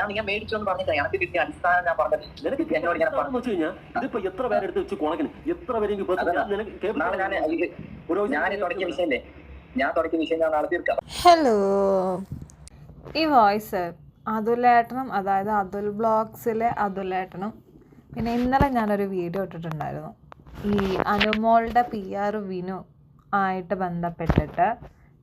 ഞാൻ നീ മേടിച്ചു എന്ന് പറഞ്ഞിട്ട് എനിക്ക് കിട്ടിയ അടിസ്ഥാനം ഞാൻ പറഞ്ഞത്. നിനക്ക് എന്നോട് ഞാൻ പറഞ്ഞു കഴിഞ്ഞാൽ ഇതിപ്പോ എത്ര പേരെടുത്ത് വെച്ച് കുണക്കിന്? എത്ര പേരെങ്കിലും ഞാൻ തുടങ്ങിയ വിഷയല്ലേ? ഞാൻ തുടങ്ങിയ വിഷയം ഞാൻ നാളെ തീർക്കാം. ഹലോ ഈ വോയിസ് അതുലേട്ടനും അതായത് അതുൽ ബ്ലോഗ്സിലെ അതുലേട്ടനും പിന്നെ ഇന്നലെ ഞാനൊരു വീഡിയോ ഇട്ടിട്ടുണ്ടായിരുന്നു. ഈ അനുമോളുടെ പി ആർ വിനു ആയിട്ട് ബന്ധപ്പെട്ടിട്ട്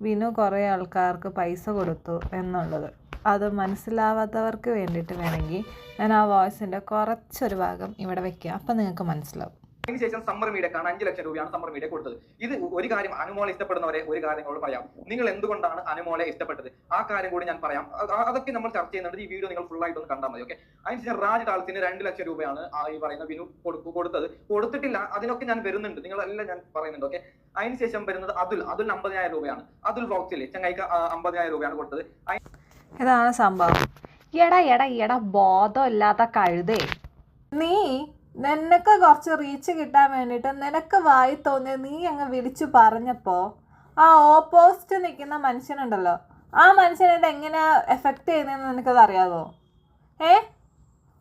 വിനു കുറേ ആൾക്കാർക്ക് പൈസ കൊടുത്തു എന്നുള്ളത്. അത് മനസ്സിലാവാത്തവർക്ക് വേണ്ടിയിട്ട് വേണമെങ്കിൽ ഞാൻ ആ വോയിസിന്റെ കുറച്ചൊരു ഭാഗം ഇവിടെ വെക്കുക അപ്പം നിങ്ങൾക്ക് മനസ്സിലാവും. അതിനുശേഷം സമ്മർ മീഡിയക്കാണ് അഞ്ച് ലക്ഷം രൂപയാണ് സമ്മർ മീഡിയ കൊടുത്തത്. ഇത് ഒരു കാര്യം അനുമോളെ ഇഷ്ടപ്പെടുന്നവരെ ഒരു കാര്യം നിങ്ങളോട് പറയാം. നിങ്ങൾ എന്തുകൊണ്ടാണ് അനുമോളെ ഇഷ്ടപ്പെട്ടത്? ആ കാര്യം കൂടി ഞാൻ പറയാം. അതൊക്കെ നമ്മൾ ചർച്ച ചെയ്യുന്നുണ്ട്. ഈ വീഡിയോ നിങ്ങൾ ഫുൾ ആയിട്ട് ഒന്ന് കണ്ടാൽ മതി ഓക്കെ അതിനുശേഷം രാജ് ടാൾസിന് രണ്ട് ലക്ഷം രൂപയാണ് ആ ഈ പറയുന്ന വിനു കൊടുത്തത്. കൊടുത്തിട്ടില്ല അതിനൊക്കെ ഞാൻ വരുന്നുണ്ട്. നിങ്ങളെല്ലാം ഞാൻ പറയുന്നുണ്ട് ഓക്കെ അതിനുശേഷം വരുന്നത് അതുൽ അതുൽ അമ്പതിനായിരം രൂപയാണ്. അതുൽ ബോക്സിൽ ചങ്ങായിക്ക് ആ, അമ്പതിനായിരം രൂപയാണ് കൊടുത്തത്. ഇതാണ് സംഭവം. എടാ എടാ എടാ ബോധമില്ലാത്ത കഴുതേ. നീ നിനക്ക് കുറച്ച് റീച്ച് കിട്ടാൻ വേണ്ടിയിട്ട് നിനക്ക് വായി തോന്നിയ നീ അങ്ങ് വിളിച്ചു പറഞ്ഞപ്പോൾ ആ ഓപ്പോസിറ്റ് നിൽക്കുന്ന മനുഷ്യനുണ്ടല്ലോ. ആ മനുഷ്യനെ ഇത് എങ്ങനെ എഫക്റ്റ് ചെയ്യുന്നതെന്ന് നിനക്കത് അറിയാമോ ഏ?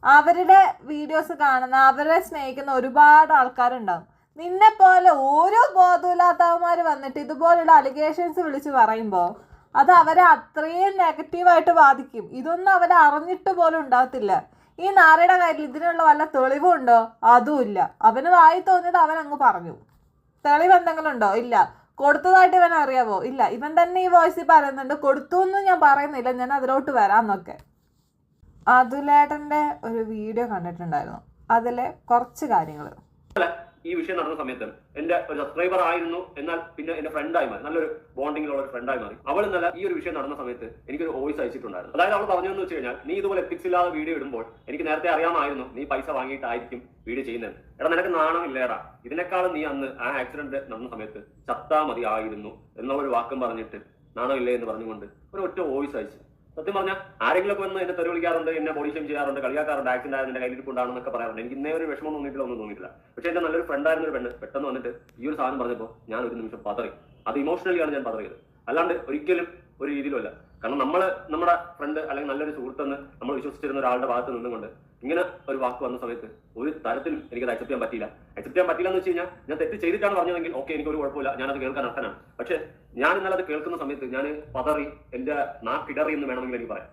അവരുടെ വീഡിയോസ് കാണുന്ന അവരെ സ്നേഹിക്കുന്ന ഒരുപാട് ആൾക്കാരുണ്ടാവും. നിന്നെ പോലെ ഓരോ ബോധമില്ലാത്തവന്മാർ വന്നിട്ട് ഇതുപോലുള്ള അലിഗേഷൻസ് വിളിച്ച് പറയുമ്പോൾ അത് അവരെ അത്രയും നെഗറ്റീവായിട്ട് ബാധിക്കും. ഇതൊന്നും അവരെ അറിഞ്ഞിട്ട് പോലും ഉണ്ടാകത്തില്ല. ഈ നാരയുടെ കാര്യത്തിൽ ഇതിനുള്ള വല്ല തെളിവുണ്ടോ? അതുമില്ല. അവന് വായി തോന്നിയത് അവൻ അങ്ങ് പറഞ്ഞു. തെളിവ് എന്തെങ്കിലും ഉണ്ടോ ഇല്ല. കൊടുത്തതായിട്ട് ഇവൻ അറിയാവോ? ഇല്ല. ഇവൻ തന്നെ ഈ വോയിസിൽ പറയുന്നുണ്ട് കൊടുത്തു എന്ന് ഞാൻ പറയുന്നില്ല. ഞാൻ അതിലോട്ട് വരാമെന്നൊക്കെ. അതുലേട്ടന്റെ ഒരു വീഡിയോ കണ്ടിട്ടുണ്ടായിരുന്നു. അതിലെ കുറച്ച് കാര്യങ്ങൾ വിഷയം നടന്ന സമയത്ത് എന്റെ ഒരു സബ്സ്ക്രൈബർ ആയിരുന്നു. എന്നാൽ പിന്നെ എന്റെ ഫ്രണ്ടായി മാറി. നല്ലൊരു ബോണ്ടിങ്ങിലുള്ള ഒരു ഫ്രണ്ടായി മാറി. അവൾ ഇന്നലെ ഈ ഒരു വിഷയം നടന്ന സമയത്ത് എനിക്കൊരു വോയിസ് അയച്ചിട്ടുണ്ടായിരുന്നു. അതായത് അവൾ പറഞ്ഞതെന്ന് വെച്ച് കഴിഞ്ഞാൽ നീ ഇതുപോലെ എത്തിക്സ് ഇല്ലാതെ വീഡിയോ ഇടുമ്പോൾ എനിക്ക് നേരത്തെ അറിയാമായിരുന്നു നീ പൈസ വാങ്ങിയിട്ടായിരിക്കും വീഡിയോ ചെയ്യുന്നത്. എടാ നിനക്ക് നാണമില്ലേടാ ഇതിനേക്കാളും നീ അന്ന് ആ ആക്സിഡന്റ് നടന്ന സമയത്ത് ചത്താ മതി ആയിരുന്നു എന്നുള്ള ഒരു വാക്കും പറഞ്ഞിട്ട് നാണമില്ലേ എന്ന് പറഞ്ഞുകൊണ്ട് ഒരു ഒറ്റ വോയിസ് അയച്ചു. സത്യം പറഞ്ഞാൽ ആരെങ്കിലും വന്ന് എന്നെ തെറി വിളിക്കാറുണ്ട് എന്നെ ബോഡി ഷെയിം ചെയ്യാറുണ്ട് കളിയാക്കാറുണ്ട് ആക്സിഡന്റ് ആയിരുന്നു എന്റെ കയ്യിലിരിപ്പുണ്ടാണെന്നൊക്കെ പറയാറുണ്ട്. എനിക്ക് ഇന്നേ ഒരു വിഷമം തോന്നിയിട്ടില്ല ഒന്നും തോന്നിയിട്ടില്ല. പക്ഷെ എന്റെ നല്ലൊരു ഫ്രണ്ട് ആയിരുന്ന ഒരു പെണ്ണ് പെട്ടെന്ന് വന്നിട്ട് ഈ ഒരു സാധനം പറഞ്ഞപ്പോൾ ഞാൻ ഒരു നിമിഷം പതറി. അത് ഇമോഷണലിയാണ് ഞാൻ പതറിയത്. അല്ലാണ്ട് ഒരിക്കലും ഒരു രീതിയിലുമല്ല കാരണം നമ്മൾ നമ്മുടെ ഫ്രണ്ട് അല്ലെങ്കിൽ നല്ലൊരു സുഹൃത്തെന്ന് നമ്മൾ വിശ്വസിച്ചിരുന്ന ഒരാളുടെ ഭാഗത്ത് നിന്നുകൊണ്ട് ഇങ്ങനെ ഒരു വാക്ക് വന്ന സമയത്ത് ഒരു തരത്തിലും എനിക്കത് അക്സെപ്റ്റ് ചെയ്യാൻ പറ്റില്ല അക്സെപ്റ്റ് ചെയ്യാൻ പറ്റില്ല എന്ന് വെച്ച് കഴിഞ്ഞാൽ ഞാൻ തെറ്റ് ചെയ്തിട്ടാണ് പറഞ്ഞതെങ്കിൽ ഓക്കെ എനിക്ക് ഒരു കുഴപ്പമില്ല. ഞാനത് കേൾക്കാൻ അർത്ഥനാണ് പക്ഷെ ഞാൻ ഇന്നലെ അത് കേൾക്കുന്ന സമയത്ത് ഞാൻ പതറി എന്റെ നാക്കിടറി എന്ന് വേണമെങ്കിൽ എനിക്ക് പറയാം.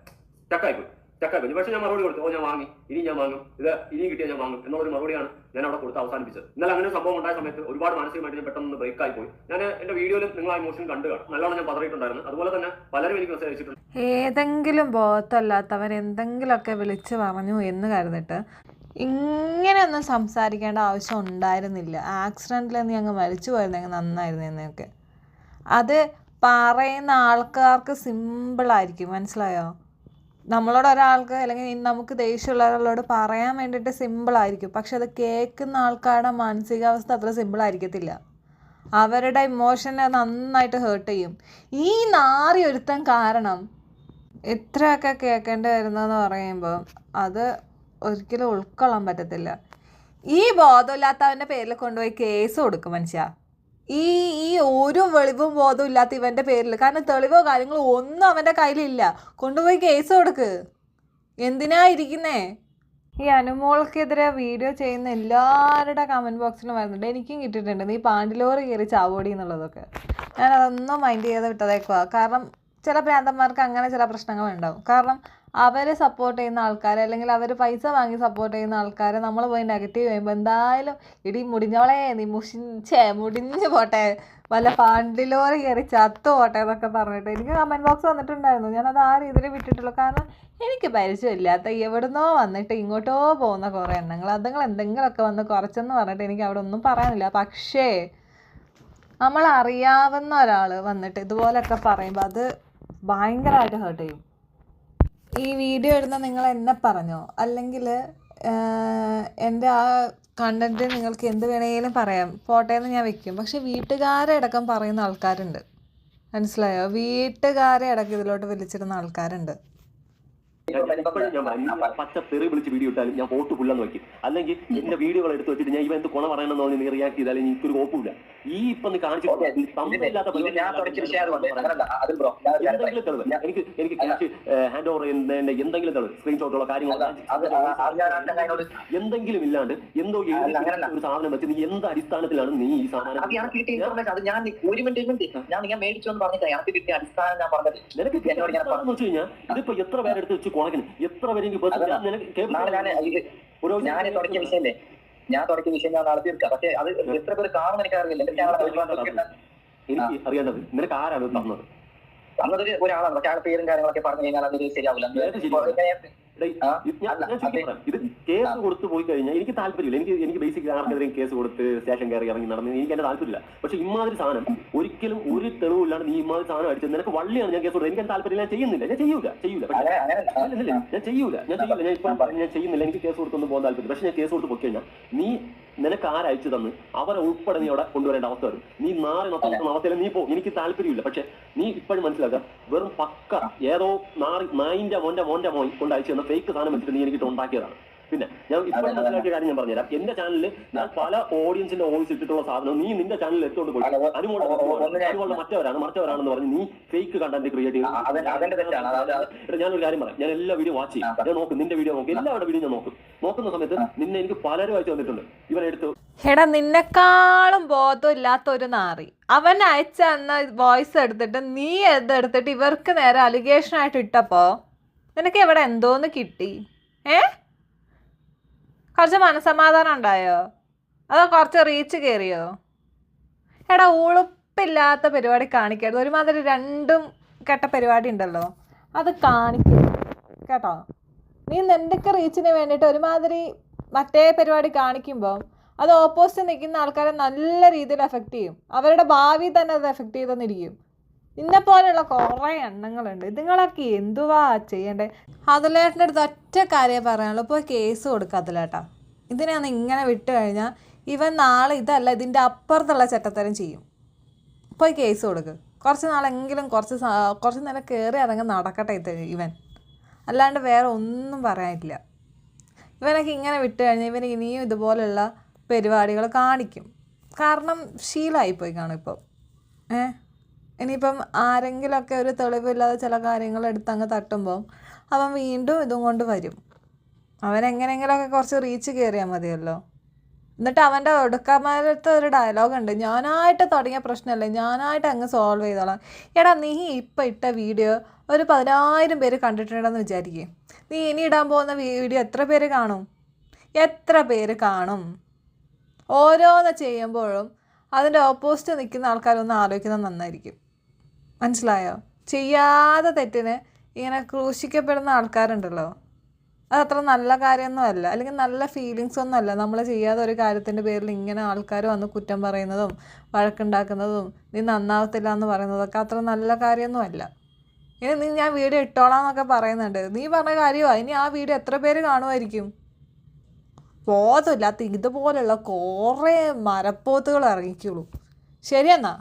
സ്റ്റക്കായി പോയി പക്ഷെ ഞാൻ മറുപടി കൊടുത്തു. ഓ ഞാൻ വാങ്ങി. ഇനി ഞാൻ വാങ്ങും. ഇത് ഇനിയും കിട്ടിയാൽ ഞാൻ വാങ്ങും എന്നുള്ളൊരു മറുപടിയാണ് ഞാൻ അവിടെ കൊടുത്ത് അവസാനിപ്പിച്ചത്. എന്നാൽ അങ്ങനെ സംഭവം ഉണ്ടായ സമയത്ത് ഒരുപാട് മാനസികമായിട്ട് ഞാൻ പെട്ടെന്ന് ബ്രേക്ക് ആയി പോയി ഞാൻ എന്റെ വീഡിയോയിൽ നിങ്ങൾ ആ ഇമോഷൻ കണ്ടു കാണും. നല്ലോണം ഞാൻ പതറിയിട്ടുണ്ടായിരുന്നു. അതുപോലെ തന്നെ പലരും എനിക്ക് മെസ്സേജ് അയച്ചിട്ടുണ്ട്. ഏതെങ്കിലും ബോധമല്ലാത്തവൻ എന്തെങ്കിലുമൊക്കെ വിളിച്ച് പറഞ്ഞു എന്ന് കരുതിട്ട് ഇങ്ങനെയൊന്നും സംസാരിക്കേണ്ട ആവശ്യം ഉണ്ടായിരുന്നില്ല. ആക്സിഡന്റിൽ നീ അങ്ങ് മരിച്ചു പോയിരുന്നെങ്കിൽ നന്നായിരുന്നു എന്നൊക്കെ. അത് പറയുന്ന ആൾക്കാർക്ക് സിമ്പിളായിരിക്കും മനസ്സിലായോ? നമ്മളോട് ഒരാൾക്ക് അല്ലെങ്കിൽ നമുക്ക് ദേഷ്യമുള്ള ഒരാളോട് പറയാൻ വേണ്ടിയിട്ട് സിമ്പിളായിരിക്കും പക്ഷെ അത് കേൾക്കുന്ന ആൾക്കാരുടെ മാനസികാവസ്ഥ അത്ര സിമ്പിളായിരിക്കത്തില്ല അവരുടെ ഇമോഷനെ നന്നായിട്ട് ഹേർട്ട് ചെയ്യും. ഈ നാറി ഒരുത്തൻ കാരണം ഇത്രയൊക്കെ കേൾക്കേണ്ടി വരുന്നതെന്ന് പറയുമ്പോൾ അത് ഒരിക്കലും ഉൾക്കൊള്ളാൻ പറ്റത്തില്ല. ഈ ബോധമില്ലാത്തവന്റെ പേരിൽ കൊണ്ടുപോയി കേസ് കൊടുക്കും മനുഷ്യ. ഈ ഈ ഒരു വെളിവും ബോധവും ഇല്ലാത്ത ഇവന്റെ പേരിൽ കാരണം തെളിവോ കാര്യങ്ങളോ ഒന്നും അവന്റെ കയ്യിലില്ല. കൊണ്ടുപോയി കേസ് കൊടുക്ക്. എന്തിനാ ഇരിക്കുന്നേ? ഈ അനുമോൾക്കെതിരെ വീഡിയോ ചെയ്യുന്ന എല്ലാവരുടെ കമന്റ് ബോക്സിലും വരുന്നുണ്ട്. എനിക്കും കിട്ടിയിട്ടുണ്ട്. നീ പാണ്ടിലോറ് കയറി ചാവോടി എന്നുള്ളതൊക്കെ. ഞാൻ അതൊന്നും മൈൻഡ് ചെയ്ത് വിട്ടതേക്കുക കാരണം ചില ഭ്രാന്തന്മാർക്ക് അങ്ങനെ ചില പ്രശ്നങ്ങൾ ഉണ്ടാവും. കാരണം അവരെ സപ്പോർട്ട് ചെയ്യുന്ന ആൾക്കാരെ അല്ലെങ്കിൽ അവർ പൈസ വാങ്ങി സപ്പോർട്ട് ചെയ്യുന്ന ആൾക്കാരെ നമ്മൾ പോയി നെഗറ്റീവ് ചെയ്യുമ്പോൾ എന്തായാലും ഇടി മുടിഞ്ഞോളെ നീ മുഷിഞ്ചേ മുടിഞ്ഞു പോട്ടെ വല്ല പാണ്ടിലോറി കയറി ചത്തു പോട്ടെ എന്നൊക്കെ പറഞ്ഞിട്ട് എനിക്ക് കമന്റ് ബോക്സ് വന്നിട്ടുണ്ടായിരുന്നു. ഞാനത് ആ രീതിയിൽ വിട്ടിട്ടുള്ളൂ. കാരണം എനിക്ക് പരിചയമില്ലാത്ത എവിടുന്നോ വന്നിട്ട് ഇങ്ങോട്ടോ പോകുന്ന കുറേ എണ്ണങ്ങൾ അതുങ്ങൾ എന്തെങ്കിലുമൊക്കെ വന്ന് കുറച്ചെന്ന് പറഞ്ഞിട്ട് എനിക്ക് അവിടെ ഒന്നും പറയാനില്ല. പക്ഷേ നമ്മൾ അറിയാവുന്ന ഒരാൾ വന്നിട്ട് ഇതുപോലൊക്കെ പറയുമ്പോൾ അത് ഭയങ്കരമായിട്ട് ഹേർട്ട് ചെയ്യും. ഈ വീഡിയോ ഇടുന്ന നിങ്ങൾ എന്നെ പറഞ്ഞോ? അല്ലെങ്കിൽ എന്റെ ആ കണ്ടന്റ് നിങ്ങൾക്ക് എന്ത് വേണമെങ്കിലും പറയാം. പോട്ടെ എന്ന് ഞാൻ വെക്കും. പക്ഷെ വീട്ടുകാരെ അടക്കം പറയുന്ന ആൾക്കാരുണ്ട്. മനസ്സിലായോ? വീട്ടുകാരെ അടക്കം ഇതിലോട്ട് വിളിച്ചിരുന്ന ആൾക്കാരുണ്ട്. ഞാൻ ഇപ്പോഴും ഞാൻ പച്ച തെറി വിളിച്ച് വീഡിയോ ഇട്ടാലും ഞാൻ വോട്ട് പുല്ലെന്ന് വെക്കും അല്ലെങ്കിൽ എന്റെ വീഡിയോകൾ എടുത്ത് വെച്ചിട്ട് ഞാൻ ഇവ എന്ത് കുണ പറയണമെന്ന് പറഞ്ഞ് നീ റിയാക്ട് ചെയ്താലും എനിക്കൊരു കോപ്പില്ല ഈ ഇപ്പൊ നീ കാണിച്ചു ഓക്കെ. തമ്മില്ലാത്ത ഇത് ഞാൻ തുടക്കിയ വിഷയം അതുകൊണ്ട് അങ്ങനല്ല അത് ബ്രോ ഞാൻ ഒരു കാര്യം എന്തെങ്കിലും തെളിവ്. ഞാൻ- എനിക്ക് എനിക്ക് ക്യാഷ് ഹാൻഡ് ഓവർ ചെയ്യുന്നതിന്റെ എന്തെങ്കിലും തെളിവ് സ്ക്രീൻഷോട്ടുള്ള ഞാൻ എന്തെങ്കിലും ഇല്ലാണ്ട് എന്തോ ഒരു സാധനം വെച്ച് നീ എന്ത് അടിസ്ഥാനത്തിലാണ് നീ ഈ സാധനം ഞാൻ ഒരു മിനിറ്റ് ഞാൻ ഞാൻ മേടിച്ചു എന്ന് പറഞ്ഞിട്ട് എനിക്ക് കിട്ടിയ അടിസ്ഥാനം ഞാൻ പറഞ്ഞത്. നിനക്ക് വെച്ച് കഴിഞ്ഞാൽ ഇതിപ്പോ എത്ര പേരെടുത്ത് വെച്ച് എത്ര ഞാൻ ഒരു ഞാൻ തുടക്കിയ വിഷയല്ലേ ഞാൻ തുടക്കിയ വിഷയം ഞാൻ നാളെ തീർക്കാം. പക്ഷേ അത് എത്ര പേര് കാണുമെന്ന് എനിക്ക് അറിയില്ല എന്റെ എനിക്ക് അറിയേണ്ടത് നിനക്ക് ആരാണ് തന്നത്? തന്നത് ഒരാളാണ്. പക്ഷെ ആ പേരും കാര്യങ്ങളൊക്കെ പറഞ്ഞു കഴിഞ്ഞാൽ അതൊരു ശരിയാവില്ല. ഇത് കേസ് കൊടുത്തു പോയി കഴിഞ്ഞാൽ എനിക്ക് താല്പര്യമില്ല. എനിക്ക് എനിക്ക് ബേസിക് ആർക്കെതിരെയും കേസ് കൊടുത്ത് സ്റ്റേഷൻ കയറി ഇറങ്ങി നടന്ന് എനിക്ക് എന്റെ താല്പര്യമില്ല. പക്ഷെ ഇമാതിരി സാധനം ഒരിക്കലും ഒരു തെളിവില്ലാണ്ട് നീ ഇമാതിരി സാധനം അടിച്ചത് നിനക്ക് വള്ളിയാണ് ഞാൻ കേസ് കൊടുത്തത്. എനിക്ക് താല്പര്യമില്ല ഞാൻ ചെയ്യുന്നില്ല. ഞാൻ ചെയ്യൂല ചെയ്യൂല ഞാൻ ചെയ്യൂല ഞാൻ ചെയ്യൂല ഞാൻ ഇപ്പം പറഞ്ഞു ഞാൻ ചെയ്യുന്നില്ല. എനിക്ക് കേസ് കൊടുത്തൊന്നും പോകാൻ താല്പര്യം പക്ഷെ ഞാൻ കേസ് കൊടുത്ത് പൊക്കി കഴിഞ്ഞാൽ നീ നിനക്ക് ആരയച്ചു തന്ന്? അവരെ ഉൾപ്പെടെ നീ അവിടെ കൊണ്ടുവരേണ്ട അവസ്ഥ വരും. നീ നാളെ നഷ്ടപ്പെടുന്ന അവസ്ഥയിൽ നീ പോ. എനിക്ക് താല്പര്യമില്ല. പക്ഷെ നീ ഇപ്പോഴും മനസ്സിലാക്കുക വെറും പക്ക ഏതോ നാറി നായിന്റെ മോന്റെ മോന്റെ മോൻ കൊണ്ട് അയച്ചു തന്ന ഫേക്ക് സാധനം വെച്ചിട്ട് നീ എനിക്ക് ഉണ്ടാക്കിയതാണ് പിന്നെ ഞാൻ ഇപ്പോൾ മനസ്സിലാക്കിയ കാര്യം ഞാൻ പറഞ്ഞുതരാം. എന്റെ ചാനലിൽ ഞാൻ പല ഓഡിയൻസിന്റെ വോയിസ് ഇട്ടിട്ടുള്ള സാധനം നീ നിന്റെ ചാനലിൽ എത്തോണ്ട് പോയി. അനുമോളുടെ അനുമോളുടെ മറ്റവരാണ് മറ്റവരാണെന്ന് പറഞ്ഞ് നീ ഫേക്ക് കണ്ടന്റ് ക്രിയേറ്റ് എടാ, ഞാനൊരു കാര്യം പറയാം. ഞാൻ എല്ലാ വീഡിയോ വാച്ച് ചെയ്യും. ഞാൻ നോക്കും നിന്റെ വീഡിയോ നോക്കും എല്ലാവരുടെ വീഡിയോ ഞാൻ നോക്കും. നോക്കുന്ന സമയത്ത് നിന്നെ എനിക്ക് പലരും അയച്ചു തന്നിട്ടുണ്ട്. ഇവരെടുത്തു എടാ നിന്നെക്കാളും ബോധം ഇല്ലാത്ത ഒരു നാറി. അവൻ അയച്ച അന്ന് വോയിസ് എടുത്തിട്ട് നീ എന്തെടുത്തിട്ട് ഇവർക്ക് നേരെ അലിഗേഷൻ ആയിട്ട് ഇട്ടപ്പോ നിനക്ക് എവിടെ എന്തോന്ന് കിട്ടി? ഏ? കുറച്ച് മനസമാധാനം ഉണ്ടായോ? അതോ കുറച്ച് റീച്ച് കയറിയോ എടാ ഉളുപ്പില്ലാത്ത പരിപാടി കാണിക്കരുത്. ഒരുമാതിരി രണ്ടും കെട്ട പരിപാടി ഉണ്ടല്ലോ. അത് കാണിക്കരുത്. കേട്ടോ? നീ നിന്റെയൊക്കെ റീച്ചിന് വേണ്ടിയിട്ട് ഒരുമാതിരി മറ്റേ പരിപാടി കാണിക്കുമ്പോൾ അത് ഓപ്പോസിറ്റ് നിൽക്കുന്ന ആൾക്കാരെ നല്ല രീതിയിൽ എഫക്റ്റ് ചെയ്യും. അവരുടെ ഭാവി തന്നെ അത് എഫക്റ്റ് ചെയ്തെന്നിരിക്കും. നിന്നെ പോലെയുള്ള കുറേ എണ്ണങ്ങളുണ്ട്. ഇതുങ്ങളൊക്കെ എന്തുവാ ചെയ്യണ്ടേ? അതിലേട്ടന്റെ അടുത്ത് ഒറ്റ കാര്യം പറയാനുള്ളൂ. പോയി കേസ് കൊടുക്കുക അതിലേട്ടാ ഇതിനെയാണ് ഇങ്ങനെ വിട്ടു കഴിഞ്ഞാൽ ഇവൻ നാളെ ഇതല്ല ഇതിന്റെ അപ്പുറത്തുള്ള ചട്ടത്തരം ചെയ്യും. പോയി കേസ് കൊടുക്ക്. കുറച്ച് നാളെങ്കിലും കുറച്ച് കുറച്ച് നേരം കയറി അതങ്ങ് നടക്കട്ടെ ഇവൻ. അല്ലാണ്ട് വേറെ ഒന്നും പറയാനില്ല. ഇവനൊക്കെ ഇങ്ങനെ വിട്ടു കഴിഞ്ഞാൽ ഇവൻ ഇനിയും ഇതുപോലെയുള്ള പരിപാടികൾ കാണിക്കും. കാരണം ശീലമായിപ്പോയി കാണും ഇപ്പോൾ ഏ? ഇനിയിപ്പം ആരെങ്കിലുമൊക്കെ ഒരു തെളിവില്ലാതെ ചില കാര്യങ്ങൾ എടുത്ത് അങ്ങ് തട്ടുമ്പോൾ അവൻ വീണ്ടും ഇതും കൊണ്ട് വരും. അവൻ എങ്ങനെയെങ്കിലുമൊക്കെ കുറച്ച് റീച്ച് കയറിയാൽ മതിയല്ലോ. എന്നിട്ട് അവന്റെ ഒടുക്കന്മാരത്തെ ഒരു ഡയലോഗ് ഉണ്ട്. ഞാനായിട്ട് തുടങ്ങിയ പ്രശ്നമല്ലേ? ഞാനായിട്ട് അങ്ങ് സോൾവ് ചെയ്തോളാം. എടാ നീ ഇപ്പം ഇട്ട വീഡിയോ ഒരു പതിനായിരം പേര് കണ്ടിട്ടുണ്ടെന്ന് വിചാരിക്കേ. നീ ഇനി ഇടാൻ പോകുന്ന വീഡിയോ എത്ര പേര് കാണും? എത്ര പേര് കാണും? ഓരോന്ന് ചെയ്യുമ്പോഴും അതിന്റെ ഓപ്പോസിറ്റ് നിൽക്കുന്ന ആൾക്കാരൊന്ന് ആലോചിക്കുന്നത് നന്നായിരിക്കും. മനസ്സിലായോ? ചെയ്യാതെ തെറ്റിന് ഇങ്ങനെ ക്രൂശിക്കപ്പെടുന്ന ആൾക്കാരുണ്ടല്ലോ. അതത്ര നല്ല കാര്യമൊന്നും അല്ല അല്ലെങ്കിൽ നല്ല ഫീലിങ്സ് ഒന്നുമല്ല. നമ്മൾ ചെയ്യാതെ ഒരു കാര്യത്തിന്റെ പേരിൽ ഇങ്ങനെ ആൾക്കാർ വന്ന് കുറ്റം പറയുന്നതും വഴക്കുണ്ടാക്കുന്നതും നീ നന്നാവത്തില്ല എന്ന് പറയുന്നതൊക്കെ അത്ര നല്ല കാര്യമൊന്നും അല്ല ഇനി നീ ഞാൻ വീഡിയോ ഇട്ടോളാം എന്നൊക്കെ പറയുന്നുണ്ട്. നീ പറഞ്ഞ കാര്യമാണ് ഇനി ആ വീഡിയോ എത്ര പേര് കാണുമായിരിക്കും? ബോധമില്ലാത്ത ഇതുപോലുള്ള കുറേ മരപ്പോത്തുകൾ ഇറങ്ങിക്കുള്ളൂ ശരിയെന്നാ?